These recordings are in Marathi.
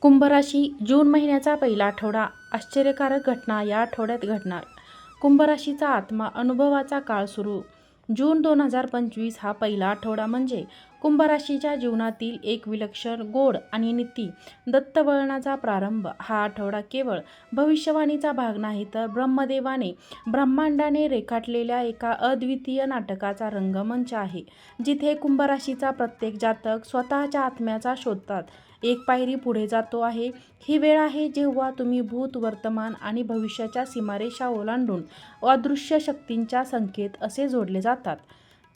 कुंभराशी जून महिन्याचा पहिला आठवडा. आश्चर्यकारक घटना या आठवड्यात घडणार. कुंभराशीचा आत्मा अनुभवाचा काळ सुरू. जून दोन हजार पंचवीस हा पहिला आठवडा म्हणजे कुंभराशीच्या जीवनातील एक विलक्षण गोड आणि नीती दत्तवळणाचा प्रारंभ हा आठवडा केवळ भविष्यवाणीचा भाग नाही तर ब्रह्मदेवाने ब्रह्मांडाने रेखाटलेल्या एका अद्वितीय नाटकाचा रंगमंच आहे जिथे कुंभराशीचा प्रत्येक जातक स्वतःच्या आत्म्याचा शोधतात. एक पायरी पुढे जातो आहे ही वेळ आहे जेव्हा तुम्ही भूत वर्तमान आणि भविष्याच्या सीमारेषा ओलांडून अदृश्य शक्तींच्या संकेत असे जोडले जातात.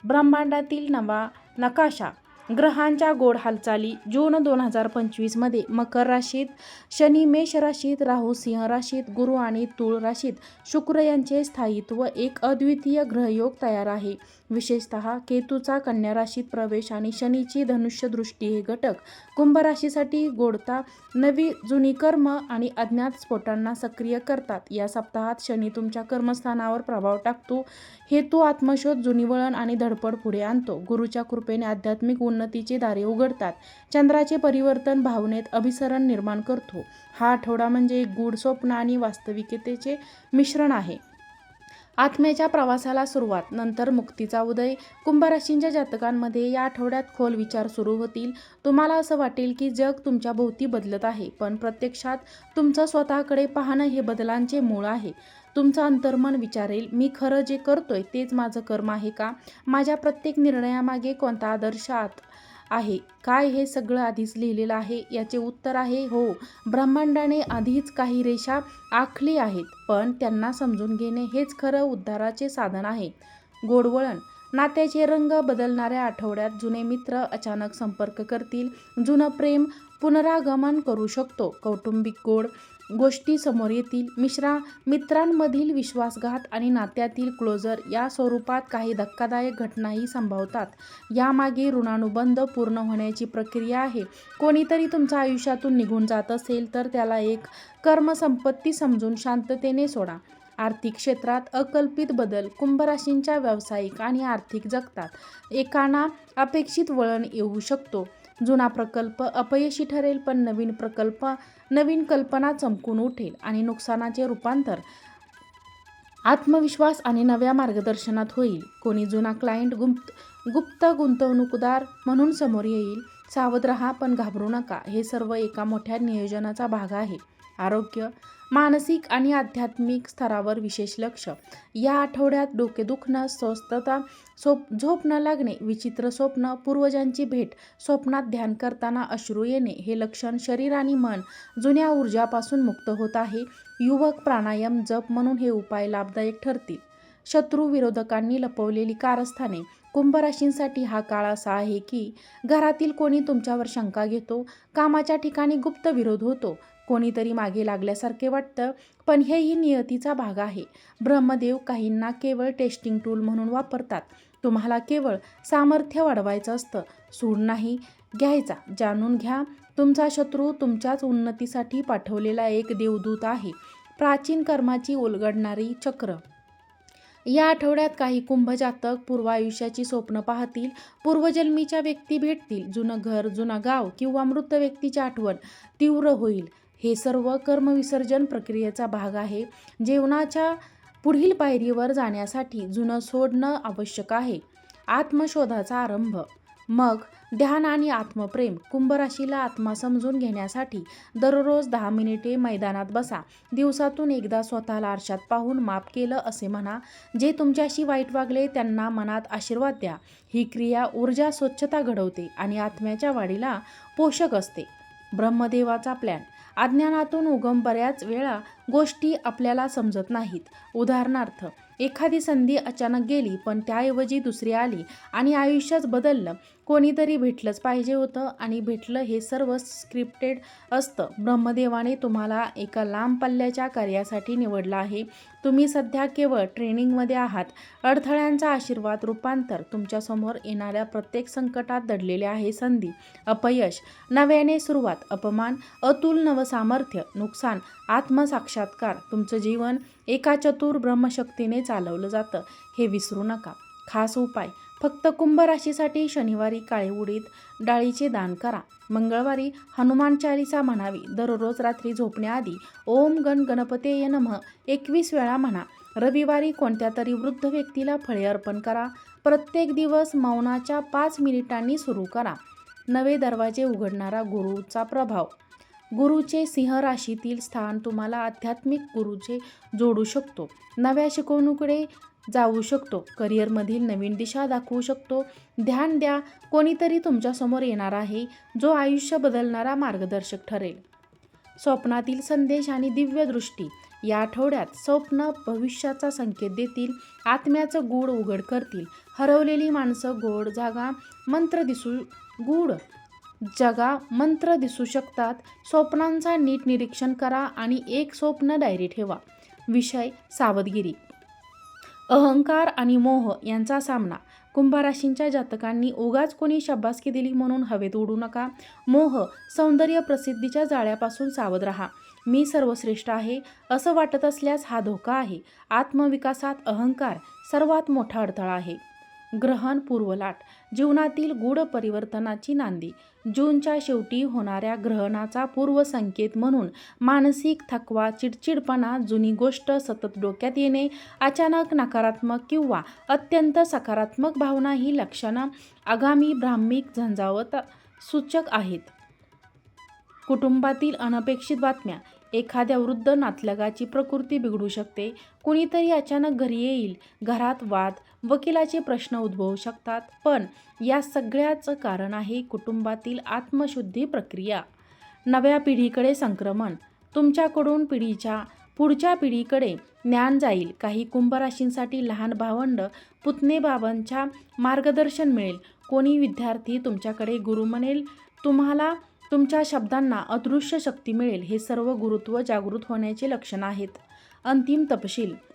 ब्रह्मांडातील नवा नकाशा. ग्रहांच्या गोड हालचाली. जून दोन हजार पंचवीसमध्ये मकर राशीत शनी मेष राशीत राहू सिंह राशीत गुरु आणि तूळ राशीत शुक्र यांचे स्थायित्व एक अद्वितीय ग्रहयोग तयार आहे. विशेषतः केतूचा कन्या राशीत प्रवेश आणि शनीची धनुष्य दृष्टी हे घटक कुंभ राशीसाठी गोडता नवी जुनी कर्म आणि अज्ञात स्फोटांना सक्रिय करतात. या सप्ताहात शनी तुमच्या कर्मस्थानावर प्रभाव टाकतो. हेतू आत्मशोध जुनी वळण आणि धडपड पुढे आणतो. गुरुच्या कृपेने आध्यात्मिक उन्नतीची दारे उघडतात. चंद्राचे परिवर्तन भावनेत अभिसरण निर्माण करतो. हा आठवडा म्हणजे एक गूढ स्वप्न आणि वास्तविकतेचे मिश्रण आहे. आत्म्याच्या प्रवासाला सुरुवात. नंतर मुक्तीचा उदय. कुंभराशींच्या जातकांमध्ये या आठवड्यात खोल विचार सुरू होतील. तुम्हाला असं वाटेल की जग तुमच्या भोवती बदलत आहे पण प्रत्यक्षात तुमचं स्वतःकडे पाहणं हे बदलांचे मूळ आहे. तुमचं अंतर्मन विचारेल मी खरं जे करतोय तेच माझं कर्म आहे का? माझ्या प्रत्येक निर्णयामागे कोणता आदर्श आत आहे. काय हे सगळं आधीच लिहिलेलं आहे? याचे उत्तर आहे हो. ब्रह्मांडाने आधीच काही रेषा आखली आहेत पण त्यांना समजून घेणे हेच खरं उद्धाराचे साधन आहे. गोडवळण. नात्याचे रंग बदलणाऱ्या आठवड्यात जुने मित्र अचानक संपर्क करतील जुनं प्रेम पुनरागमन करू शकतो. कौटुंबिक गोड. गोष्टी समोर येतील. मिश्रा मित्रांमधील विश्वासघात आणि नात्यातील क्लोजर या स्वरूपात काही धक्कादायक घटनाही संभवतात. यामागे ऋणानुबंध पूर्ण होण्याची प्रक्रिया आहे. कोणीतरी तुमच्या आयुष्यातून निघून जात असेल तर त्याला एक कर्मसंपत्ती समजून शांततेने सोडा. आर्थिक क्षेत्रात अकल्पित बदल कुंभराशींच्या व्यावसायिक आणि आर्थिक जगतात. एकाना अपेक्षित वळण येऊ शकतो. जुना प्रकल्प अपयशी ठरेल पण नवीन प्रकल्प नवीन कल्पना चमकून उठेल आणि नुकसानाचे रूपांतर आत्मविश्वास आणि नव्या मार्गदर्शनात होईल. कोणी जुना क्लायंट गुप्त गुप्त गुंतवणूकदार म्हणून समोर येईल सावध राहा पण घाबरू नका. हे सर्व एका मोठ्या नियोजनाचा भाग आहे. आरोग्य मानसिक आणि आध्यात्मिक स्तरावर विशेष लक्ष. या आठवड्यात डोके दुखणं स्वस्थता सोप झोप न लागणे विचित्र स्वप्न पूर्वजांची भेट स्वप्नात ध्यान करताना अश्रू येणे हे लक्षण शरीर आणि मन जुन्या ऊर्जापासून मुक्त होत आहे. युवक प्राणायाम जप म्हणून हे उपाय लाभदायक ठरतील. शत्रू विरोधकांनी लपवलेली कारस्थाने. कुंभराशींसाठी हा काळ असा आहे की घरातील कोणी तुमच्यावर शंका घेतो कामाच्या ठिकाणी गुप्त विरोध होतो कोणीतरी मागे लागल्यासारखे वाटतं पण हेही नियतीचा भाग आहे. ब्रह्मदेव काहींना केवळ टेस्टिंग टूल म्हणून वापरतात. तुम्हाला केवळ सामर्थ्य वाढवायचं असतं. सूड नाही. घ्यायचा. जाणून घ्या. तुमचा शत्रू तुमच्याच उन्नतीसाठी पाठवलेला एक देवदूत आहे. प्राचीन कर्माची उलगडणारी चक्र. या आठवड्यात काही कुंभजातक पूर्वायुष्याची स्वप्न पाहतील. पूर्वजन्मीच्या व्यक्ती भेटतील. जुनं घर जुनं गाव किंवा मृत व्यक्तीची आठवण तीव्र होईल. हे सर्व कर्मविसर्जन प्रक्रियेचा भाग आहे. जेवणाच्या पुढील पायरीवर जाण्यासाठी जुनं सोडणं आवश्यक आहे. आत्मशोधाचा आरंभ. मग ध्यान आणि आत्मप्रेम कुंभराशीला आत्मा समजून घेण्यासाठी दररोज दहा मिनिटे मैदानात बसा. दिवसातून एकदा स्वतःला आरशात पाहून माफ केलं असे म्हणा. जे तुमच्याशी वाईट वागले त्यांना मनात आशीर्वाद द्या. ही क्रिया ऊर्जा स्वच्छता घडवते आणि आत्म्याच्या वाढीला पोषक असते. ब्रह्मदेवाचा प्लॅन अज्ञानातून उगम बऱ्याच वेळा गोष्टी आपल्याला समजत नाहीत. उदाहरणार्थ एखादी संधी अचानक गेली पण त्याऐवजी दुसरी आली आणि आयुष्यच बदललं कोणीतरी भेटलंच पाहिजे होतं आणि भेटलं हे सर्व स्क्रिप्टेड असतं. ब्रह्मदेवाने तुम्हाला एका लांब पल्ल्याच्या कार्यासाठी निवडलं आहे. तुम्ही सध्या केवळ ट्रेनिंगमध्ये आहात. अडथळ्यांचा आशीर्वाद रूपांतर तुमच्यासमोर येणाऱ्या प्रत्येक संकटात दडलेले आहे संधी अपयश नव्याने सुरुवात अपमान अतुल नवसामर्थ्य नुकसान आत्मसाक्षात्कार तुमचं जीवन एका चतुर ब्रह्मशक्तीने चालवलं जातं. हे विसरू नका. खास उपाय फक्त कुंभ राशीसाठी शनिवारी काळे उडीद डाळीचे दान करा. मंगळवारी हनुमान चालिसा म्हणावी. दररोज रात्री झोपण्याआधी ओम गण गणपतेय नमः. एकवीस वेळा म्हणा. रविवारी कोणत्या तरी वृद्ध व्यक्तीला फळे अर्पण करा. प्रत्येक दिवस मौनाच्या पाच मिनिटांनी सुरू करा. नवे दरवाजे उघडणारा गुरुचा प्रभाव. गुरुचे सिंह राशीतील स्थान तुम्हाला आध्यात्मिक गुरुचे जोडू शकतो. नव्या शिकवणुकडे जाऊ शकतो. करिअरमधील नवीन दिशा दाखवू शकतो. ध्यान द्या कोणीतरी तुमच्यासमोर येणार आहे जो आयुष्य बदलणारा मार्गदर्शक ठरेल. स्वप्नातील संदेश आणि दिव्य दृष्टी या आठवड्यात स्वप्न भविष्याचा संकेत देतील आत्म्याचं गूढ उघड करतील. हरवलेली माणसं गोड जागा मंत्र दिसू गूढ जगा मंत्र दिसू शकतात. स्वप्नांचा नीट निरीक्षण करा आणि एक स्वप्न डायरी ठेवा. विषय सावधगिरी. अहंकार आणि मोह यांचा सामना. कुंभराशींच्या जातकांनी उगाच कोणी शब्बासकी दिली म्हणून हवेत उडू नका. मोह सौंदर्य प्रसिद्धीच्या जाळ्यापासून सावध राहा. मी सर्वश्रेष्ठ आहे असं वाटत असल्यास हा धोका आहे. आत्मविकासात अहंकार सर्वात मोठा अडथळा आहे. ग्रहण पूर्वलाट. जीवनातील गूढ परिवर्तनाची नांदी. जूनच्या शेवटी होणाऱ्या ग्रहणाचा पूर्वसंकेत म्हणून मानसिक थकवा चिडचिडपणा जुनी गोष्ट सतत डोक्यात येणे अचानक नकारात्मक किंवा अत्यंत सकारात्मक भावना ही लक्षणं आगामी ब्राह्मिक झंझावत सूचक आहेत. कुटुंबातील अनपेक्षित बातम्या. एखाद्या वृद्ध नातलगाची प्रकृती बिघडू शकते. कुणीतरी अचानक घरी येईल. घरात वाद वकिलाचे प्रश्न उद्भवू शकतात. पण या सगळ्याचं कारण आहे कुटुंबातील आत्मशुद्धी प्रक्रिया. नव्या पिढीकडे संक्रमण. तुमच्याकडून पिढीच्या पुढच्या पिढीकडे ज्ञान जाईल. काही कुंभराशींसाठी लहान भावंड पुतणेबाबांच्या मार्गदर्शन मिळेल. कोणी विद्यार्थी तुमच्याकडे गुरु म्हणेल तुम्हाला तुमच्या शब्दांना अदृश्य शक्ती मिळेल. हे सर्व गुरुत्व जागृत होण्याचे लक्षण आहेत. अंतिम तपशील.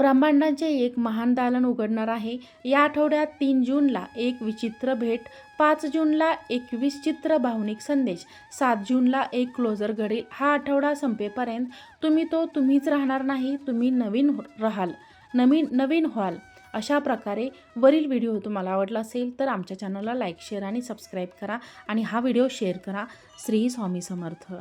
ब्रह्मांडाचे एक महान दालन उघडणार आहे. या आठवड्यात तीन जूनला एक विचित्र भेट पाच जूनला एक विचित्र भावनिक संदेश सात जूनला एक क्लोजर घडेल. हा आठवडा संपेपर्यंत तुम्ही तो तुम्हीच राहणार नाही तुम्ही नवीन हो- राहाल. नवीन नवीन व्हाल. अशा प्रकारे वरील व्हिडिओ तुम्हाला आवडला असेल तर आमच्या चॅनलला लाईक शेअर आणि सबस्क्राईब करा आणि हा व्हिडिओ शेअर करा. श्री स्वामी समर्थ.